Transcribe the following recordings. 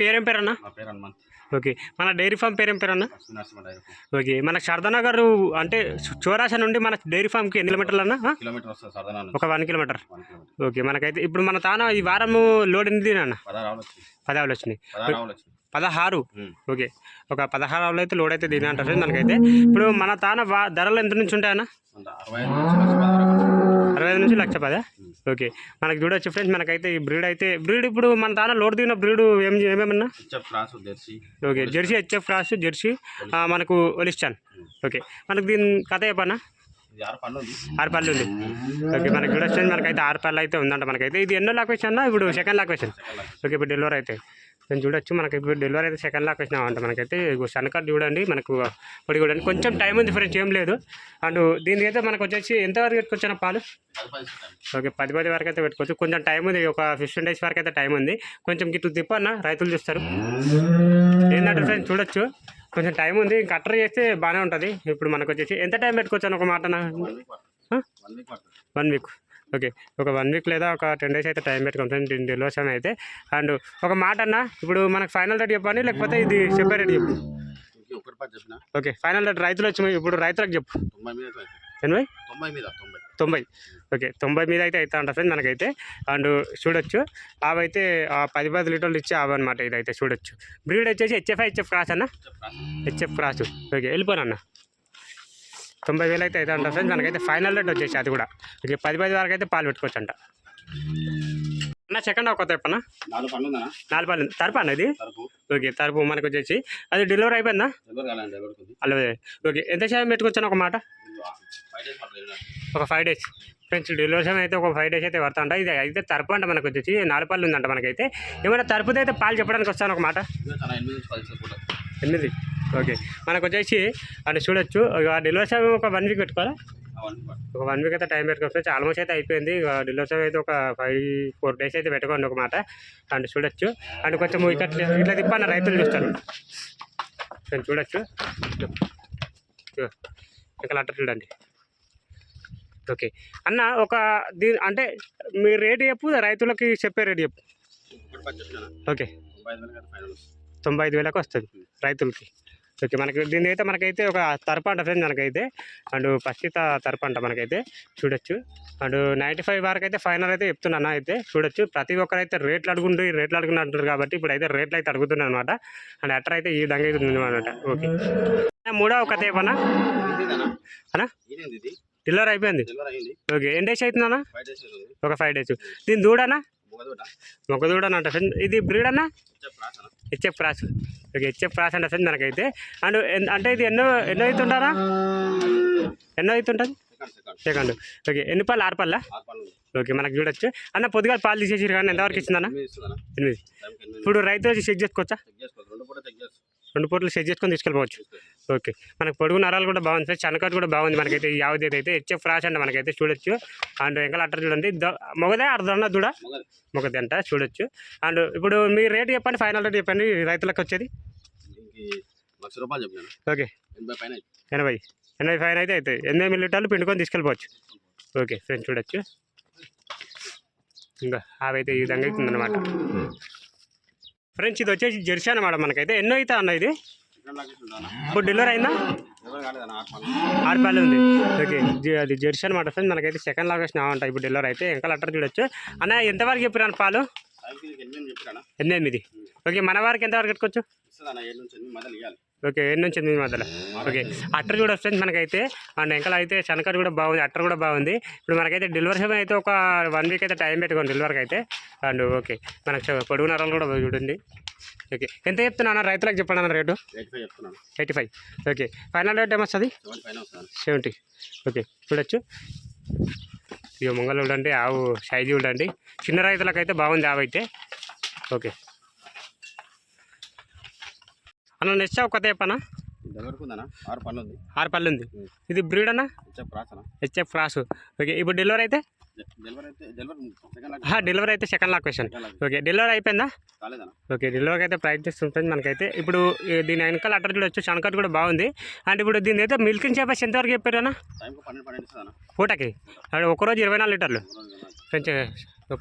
పేరేం పేరు అన్న నా పేరు హనుమంత్. ఓకే. మన డైరీ ఫామ్ పేరేం పేరు అన్న లక్ష్మీ నరసింహ డైరీ ఓకే. మన శారదానగర్ అంటే చోరాస నుండి మన డైరీ ఫామ్కి ఎన్ని కిలోమీటర్లు అన్న ఆ? కిలోమీటర్ వస్తుంది సరదానా ఒక one kilometre. One kilometre. Okay. మనకైతే ఇప్పుడు మన తాన ఈ వారము లోడ్ ఎన్ని అన్న పదహారు ఆవులు వచ్చింది పదావులు వచ్చినాయి. పదహారు ఆవులు వచ్చింది పదహారు? ఉమ్. ఓకే. ఒక పదహారు ఆవులు అయితే లోడ్ అయితే దీని అంటారు. మనకైతే? ఇప్పుడు మన తాన వా ధరలు ఎంత నుంచి ఉంటాయన్న? అంత అరవై ఐదు నుంచి లక్ష పదహారు వరకు. అరవై ఐదు నుంచి లక్ష పదా? ఓకే. మనకి చూడొచ్చు ఫ్రెండ్స్ మనకైతే ఈ బ్రీడ్ అయితే బ్రీడ్ ఇప్పుడు మన తాన లోడ్ దిగిన బ్రీడ్ ఏం ఏమేమన్నా? Okay jersey HF cross jersey మనకు ఒలిస్టాన్. ఓకే. మనకు దీని కథ చెప్పన్నా ఇది ఆరు పనులు ఉంది. ఆరు పళ్ళు ఉంది. ఓకే మనకి చూడొచ్చు మనకైతే ఆరు పళ్ళు అయితే ఉందంట మనకైతే. ఇది ఎన్నో లాక్వేషన్ ఇప్పుడు సెకండ్ లాక్వేషన్ ఓకే ఇప్పుడు డెలివరీ అయితే. నేను చూడొచ్చు. మనకి ఇప్పుడు డెలివరీ అయితే సెకండ్ లాక్ వచ్చినామంట మనకైతే. సన్నకట్ చూడండి. మనకు పొడి చూడండి. కొంచెం టైం ఉంది ఫ్రెండ్స్ ఏం లేదు. అండ్ దీనికి అయితే మనకు వచ్చేసి ఎంతవరకు పెట్టుకొచ్చిన పాలు. ఓకే పది పది వరకు అయితే పెట్టుకోవచ్చు. కొంచెం టైం ఉంది. ఒక ఫిఫ్టీన్ డేస్ వరకు అయితే టైం ఉంది. కొంచెం గిట్టు తిప్పన్న రైతులు చూస్తారు. ఏంటంటే ఫ్రెండ్స్ చూడొచ్చు. కొంచెం టైం ఉంది. కట్టర్ చేస్తే బాగానే ఉంటుంది. ఇప్పుడు మనకు వచ్చేసి ఎంత టైం పెట్టుకోవచ్చు ఒక మాటన వన్ వీక్ ఓకే. ఒక వన్ వీక్ లేదా ఒక టెన్ డేస్ అయితే టైం పెట్టుకుంటాం దీని డెలివరీ సమయం అయితే. అండ్ ఒక మాట అన్న ఇప్పుడు మనకు ఫైనల్ రేట్ చెప్పండి లేకపోతే ఇది సెపరేట్ చెప్పు. ఓకే. ఫైనల్ రేట్ రైతులు వచ్చి ఇప్పుడు రైతులకు చెప్పు. ఎనభై తొంభై మీద తొంభై. తొంభై. ఓకే. తొంభై మీద అయితే అవుతా ఉంటుంది ఫ్రెండ్ మనకైతే. అండ్ చూడొచ్చు. అవైతే ఆ పది పది లీటర్లు ఇచ్చే అవి అనమాట ఇదైతే చూడొచ్చు. బ్రీడ్ వచ్చేసి హెచ్ఎఫ్ హెచ్ఎఫ్ క్రాస్ అన్న? HF cross. ఓకే. వెళ్ళిపోను అన్న? తొంభై వేలు అయితే అవుతా ఉంటుంది ఫ్రెండ్స్. మనకైతే ఫైనల్ రేట్ వచ్చేసి అది కూడా. ఓకే పది పది వరకు అయితే పాలు పెట్టుకోవచ్చు అంట అన్న సెకండ్ ఒక చెప్పన్న నాలుగు పాలు తరపు అన్న ఇది? ఓకే తరపు మనకు వచ్చేసి. అది డెలివరీ అయిపోయిందా? డెలివరీ కాలండి ఎవరికి ఉంది అలా ఓకే ఎంత సమయం పెట్టుకొచ్చాను ఒక మాట? ఒక ఫైవ్ డేస్ ఫ్రెండ్స్ డెలివరీ సమయం అయితే ఒక ఫైవ్ డేస్ అయితే పడతా అంట ఇది అయితే తరపు అంట మనకు వచ్చేసి. నాలుగు పళ్ళు ఉందంట మనకైతే. ఏమైనా తరపుది అయితే పాలు చెప్పడానికి వస్తాను ఒక మాట? ఎనిమిది. ఓకే. మనకు వచ్చేసి అంటే చూడొచ్చు. ఇక డెలివరీ సమయం ఒక వన్ వీక్ పెట్టుకోవాలా? ఒక వన్ వీక్ అయితే టైం పెట్టుకోవచ్చు ఆల్మోస్ట్ అయితే అయిపోయింది. ఇక డెలివరీ సమయం అయితే ఒక ఫైవ్ ఫోర్ డేస్ అయితే పెట్టుకోండి ఒక మాట. అండ్ చూడొచ్చు. అండ్ కొంచెం ఇట్లా ఇట్లా తిప్పన్న రైతులు చూస్తారు. కొంచెం చూడొచ్చు. ఇంకా అట్ట చూడండి. ఓకే. అన్న ఒక దీ అంటే మీ రేటు చెప్పు రైతులకి చెప్పే రేటు చెప్పు. ఓకే. తొంభై ఐదు వేలకు వస్తుంది రైతులకి. ఓకే మనకి దీని అయితే మనకైతే ఒక తరప అంట ఫ్రెండ్ మనకైతే. అండ్ ఫస్ట్ తరప అంట మనకైతే. చూడొచ్చు. అండ్ నైంటీ ఫైవ్ వరకు అయితే ఫైనల్ అయితే చెప్తున్నాను అయితే. చూడొచ్చు. ప్రతి ఒక్కరు అయితే రేట్లు అడుగుంటూ ఈ రేట్లు అడుగుని అంటారు కాబట్టి ఇప్పుడు అయితే రేట్లు అయితే అడుగుతున్నాను అనమాట అండ్ అట్టర్ అయితే ఈ విధంగా అయితే ఉంది అనమాట ఓకే. మూడో ఒక తేపనా అన్నా? ఇది డెలివరీ అయిపోయింది. ఓకే ఎన్ని డేస్ అవుతుందన్నా అవుతుంది. ఒక ఫైవ్ డేస్ దీని దూడనా దూడనంట ఫ్రెండ్ ఇది బ్రీడ్ అన్నా? అన్న HF cross. Okay HF cross అంటే ఫ్రెండ్ మనకైతే. అండ్ అంటే ఇది ఎన్నో ఎన్నో అవుతుంటారా ఎన్నో అవుతుంటుంది సెకండ్. ఓకే ఎన్ని పాలు ఆరు పళ్ళ. ఓకే మనకు చూడొచ్చు. అన్న పొద్దుగా పాలు తీసేసారు కానీ ఎంతవరకు ఇచ్చిందన్న ఎనిమిది. ఇప్పుడు రైతు వచ్చి చెక్ చేసుకోవచ్చు? రెండు పూటలు చెక్ చేసుకొని తీసుకెళ్ళిపోవచ్చు. ఓకే. మనకు పొడుగు నరాలు కూడా బాగుంది సార్ చనకట్ కూడా బాగుంది మనకైతే. ఈ యావది అయితే హెచ్ఎఫ్ క్రాస్ అంటే మనకైతే చూడొచ్చు. అండ్ వెంకల అట్టర్ చూడండి. మొగదే అర్ధన్న దూడ? మొగది. అంట చూడొచ్చు. అండ్ ఇప్పుడు మీ రేట్ చెప్పండి ఫైనల్ రేట్ చెప్పండి. రైతులకు వచ్చేది? లక్ష రూపాయలు ఓకే. ఎనభై అయితే. ఎనభై. ఎనభై ఫైవ్ అయితే అవుతాయి ఎనిమిది లీటర్లు పిండుకొని తీసుకెళ్ళిపోవచ్చు. ఓకే ఫ్రెండ్స్ చూడొచ్చు. ఇంకా అవైతే ఈ విధంగా అవుతుంది అనమాట ఫ్రెండ్స్ ఇది వచ్చేసి జెర్సీ అనమాట మనకైతే. ఎన్నో అవుతా అన్న ఇది? ఇప్పుడు డెలివరీ అయిందా? రూపాయలు ఉంది. ఓకే అది జెర్సీ అనమాట ఫ్రెండ్స్ మనకైతే సెకండ్ లాగా వచ్చినా ఇప్పుడు డెలివరీ అయితే ఇంకా లెటర్ చూడొచ్చు. అన్న ఎంతవరకు చెప్పిరాను పాలు? ఎనిమిది ఓకే మన వారికి ఎంతవరకు పెట్టుకోవచ్చు? ఓకే ఏడు నుంచి ఎనిమిది మధ్యలో? ఓకే అట్టర్ కూడా వస్తుంది మనకైతే. అండ్ వెంకల అయితే శనకట్ కూడా బాగుంది అట్టర్ కూడా బాగుంది. ఇప్పుడు మనకైతే డెలివరీ అయితే ఒక వన్ వీక్ అయితే టైం పెట్టుకోండి డెలివరీకి అయితే. అండ్ ఓకే మనకు పొడుగు నరాలు కూడా చూడండి. ఓకే ఎంత చెప్తున్నా రైతులకు చెప్పండి అన్న rate? Eight five okay final rate ఏమొస్తుంది? సెవెంటీ ఓకే చూడొచ్చు. ఇక ముంగలు చూడండి ఆవు సైజు చూడండి. చిన్న రైతులకు అయితే బాగుంది ఆవు అయితే. ఓకే. అన్న నెక్స్ట్ ఒక ఉందన్న ఆరు పనులు ఉంది ఆరు పళ్ళు ఉంది ఇది బ్రీడ్ అన్న. HF cross. ఓకే ఇప్పుడు డెలివరీ అయితే? డెలివరీ అయితే delivery second lock delivery question okay delivery అయిపోయిందా? ఓకే డెలివరీకి అయితే ప్రాక్టీస్ ఉంటుంది మనకైతే. ఇప్పుడు దీని వెనకాల అటర్ చూడొచ్చు. చనకట్ కూడా బాగుంది. అండ్ ఇప్పుడు దీని అయితే మిల్కింగ్ చెప్పేసి ఎంతవరకు చెప్పారు అన్న? పూటకి? ఒకరోజు ఇరవై నాలుగు లీటర్లు. కొంచెం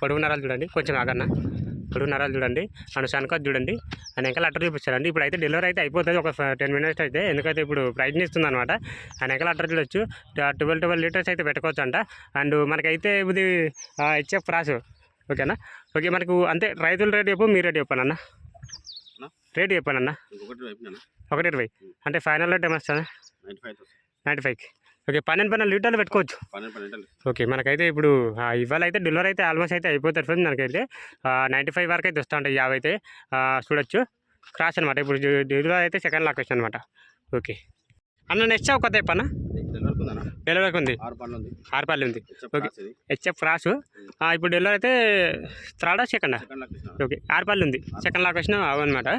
పొడుగు నరాలు చూడండి. కొంచెం ఆగన్న. ఇప్పుడు నరాలు చూడండి. అండ్ సన్కత్ చూడండి. అండ్ వెనకాల అట్టర్ చూపించారండి ఇప్పుడు అయితే డెలివరీ అయితే అయిపోతుంది. ఒక టెన్ మినిట్స్ అయితే. ఎందుకైతే ఇప్పుడు ప్రైజ్ని ఇస్తుంది అనమాట అండ్ వెనకాల అట్టర్ చూడొచ్చు. ట్వెల్వ్ ట్వెల్వ్ లీటర్స్ అయితే పెట్టుకోవచ్చు అంట అండ్ మనకైతే ఇది హెచ్ఎఫ్ రాసు. ఓకేనా? ఓకే మనకు అంతే రైతుల రేటు చెప్పు మీ రేటు చెప్పాను అన్న? రేటు చెప్పాను అన్న ఒకటి ఇరవై. అంటే ఫైనల్ రేట్ ఏమొస్తుంది? నైంటీ ఫైవ్ నైంటీ ఫైవ్కి ఓకే పన్నెండు పన్నెండు లీటర్లు పెట్టుకోవచ్చు. ఓకే మనకైతే ఇప్పుడు ఇవాళ అయితే డెలివరీ అయితే ఆల్మోస్ట్ అయితే అయిపోతుంది ఫ్రెండ్స్ మనకైతే. నైంటీ ఫైవ్ వరకు అయితే వస్తూ ఉంటాయి యాభై అయితే. చూడొచ్చు. క్రాస్ అనమాట ఇప్పుడు డెలివరీ అయితే సెకండ్ లాక్ వచ్చి అనమాట ఓకే. అన్న నెక్స్ట్ ఒక ఉందన్న డెలివరీకి ఉంది. ఉంది. ఆరుపల్లి ఉంది. ఓకే. HF cross. ఇప్పుడు డెలివరీ అయితే థర్డా సెకండా? ఓకే. ఆరుపల్లి ఉంది. సెకండ్ లాక్ వచ్చిన అవన్నమాట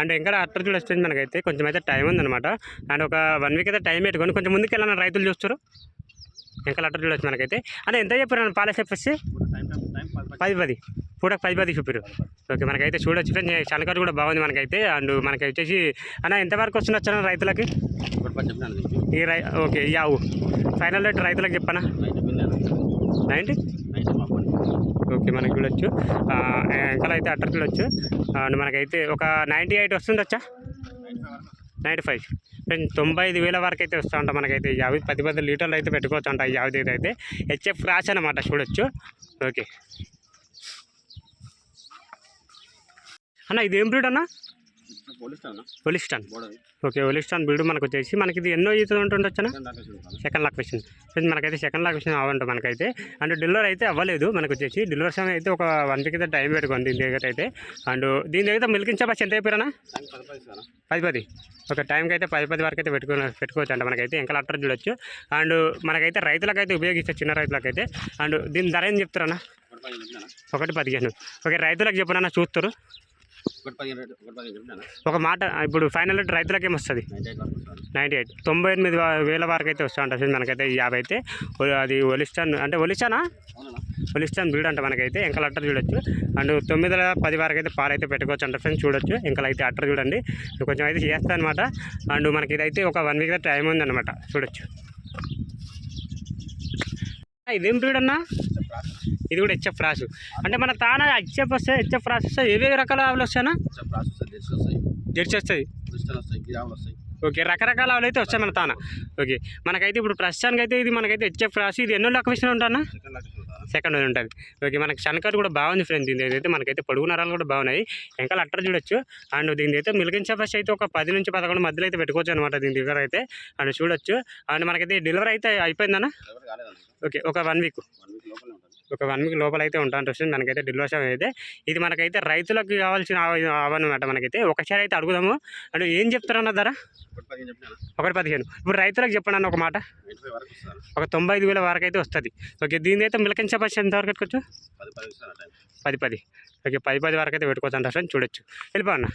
అండ్ ఇంకా అట్టర్ చూడ వస్తుంది మనకైతే. కొంచెం అయితే టైం ఉందన్నమాట. అండ్ ఒక వన్ వీక్ అయితే టైం పెట్టుకొని కొంచెం ముందుకు వెళ్ళాలని రైతులు చూస్తారు ఇంకా అట్టర్ చూడొచ్చు మనకైతే. అంటే ఎంత చెప్పారు పాల చెప్పేసి పది పది. పూటకు పది పది చూపారు ఓకే మనకైతే చూడొచ్చు. ఫ్రెండ్స్ కూడా బాగుంది మనకైతే. అండ్ మనకి వచ్చేసి అన్న ఎంతవరకు వస్తుండొచ్చు రైతులకి? ఈ రై ఓకే ఆవు. ఫైనల్ రేట్ రైతులకు చెప్పనా? నైంటీ ఓకే మనకి చూడొచ్చు ఇంకా అయితే అట్టర్ చూడొచ్చు అండ్ మనకైతే ఒక నైంటీ ఎయిట్ వస్తుండొచ్చా నైంటీ ఫైవ్ వరకు నైంటీ ఫైవ్ ఫ్రెండ్స్ తొంభై ఐదు వేల వరకు అయితే వస్తూ ఉంటాం మనకైతే యాభై పది పది లీటర్లు అయితే పెట్టుకోవచ్చు అంట యాభై ఐదు అయితే. హెచ్ఎఫ్ రాసి అనమాట చూడొచ్చు. ఓకే. అన్న ఇది ఏం బ్రీడ్ అన్న? ఒలిస్టాన్ ఓకే ఒలిస్టాన్ బ్రీడ్ మనకు వచ్చేసి మనకి ఇది ఎన్నో ఈత ఉంటుండొచ్చు అన్న సెకండ్ లాక్ క్వశ్చన్ మనకైతే సెకండ్ లాక్ క్వశ్చన్ అవ్వంట మనకైతే. అంటే డెలివరీ అయితే అవ్వలేదు మనకు వచ్చేసి. డెలివరీ సమయం అయితే ఒక వన్ వీక్ అయితే టైం పెట్టుకోండి దీని దగ్గర అయితే. అండ్ దీని దగ్గర మిల్క్ ఇచ్చా ఎంత అయిపోయారనా టైం పది పది. ఒక టైంకి అయితే పది పది వరకు అయితే పెట్టుకో పెట్టుకోవచ్చు అంట మనకైతే. ఇంకా అట్టర్ చూడొచ్చు. అండ్ మనకైతే రైతులకైతే ఉపయోగిస్తే చిన్న రైతులకైతే. అండ్ దీని ధర ఏం చెప్తారన్నా? ఒకటి పదిహేను. ఓకే రైతులకు చెప్పనన్నా చూస్తారు. ఒక మాట ఇప్పుడు ఫైనల్ రేట్ రైతులకు ఏమొస్తుంది నైంటీ ఎయిట్ తొంభై ఎనిమిది వేల వరకు అయితే వస్తూ ఉంటుంది మనకైతే యాభై అయితే. అది ఒలిస్టాన్ అంటే ఒలిస్టానా? ఒలిస్టాన్ బ్రీడ్ అంట మనకైతే ఇంకా అట్టర్ చూడొచ్చు. అండ్ తొమ్మిది పది వరకు అయితే పాలు అయితే పెట్టుకోవచ్చు అంట ఫ్రెండ్స్ చూడొచ్చు. ఇంకా అయితే అట్టర్ చూడండి. కొంచెం అయితే చేస్తా అనమాట అండ్ మనకి ఇదైతే ఒక వన్ వీక్ టైం ఉందన్నమాట చూడొచ్చు. ఆ, ఇదేం బ్రీడ్ అన్నా? ఇది కూడా హెచ్ఎఫ్ రాసు అంటే మన తాన హెచ్ఎఫ్ వస్తే హెచ్ఎఫ్ రాసు వస్తే ఏవే రకాల ఆవులు వస్తాయి. జెర్సీ వస్తాయి? ఓకే రకరకాల ఆవులు అయితే వస్తాయి మన తాన. ఓకే మనకైతే ఇప్పుడు ప్రస్తుతానికి అయితే ఇది మనకైతే హెచ్ఎఫ్ రాసి ఇది ఎన్నో లెక్క విషయం ఉంటానా? సెకండ్ ఉంటుంది ఓకే మనకి శనకర్ కూడా బాగుంది ఫ్రెండ్ దీని అయితే మనకైతే పొడుగు నరాలు కూడా బాగున్నాయి ఇంకా అట్టర్ చూడొచ్చు. అండ్ దీని అయితే మిల్కింగ్ ఫస్ట్ అయితే ఒక పది నుంచి పదకొండు మధ్యలో అయితే పెట్టుకోవచ్చు అనమాట దీని దగ్గర అయితే. అండ్ చూడొచ్చు. అండ్ మనకైతే డెలివరీ అయితే అయిపోయిందన్న ఓకే ఒక వన్ వీక్ వన్ వీక్ లోపలనే ఉంటుంది ఒక వన్ వీక్ లోపల అయితే ఉంటాను వస్తుంది మనకైతే సమయం అయితే. ఇది మనకైతే రైతులకు కావాల్సిన అవన్నమాట మనకైతే. ఒకసారి అయితే అడుగుదాము. అండ్ ఏం చెప్తారన్న ధర? ఒకటి పదిహేను ఇప్పుడు రైతులకు చెప్పండి అన్న ఒక మాట. ఒక తొంభై ఐదు వేల వరకు అయితే వస్తుంది. ఓకే దీని అయితే మిల్కింగ్ కెపాసిటీ ఎంత వరకు పెట్టుకోవచ్చు? పది పది ఓకే పది పది వరకు అయితే పెట్టుకోవచ్చు అంటారు ఫ్రెండ్స్ చూడొచ్చు. వెళ్ళిపో అన్న.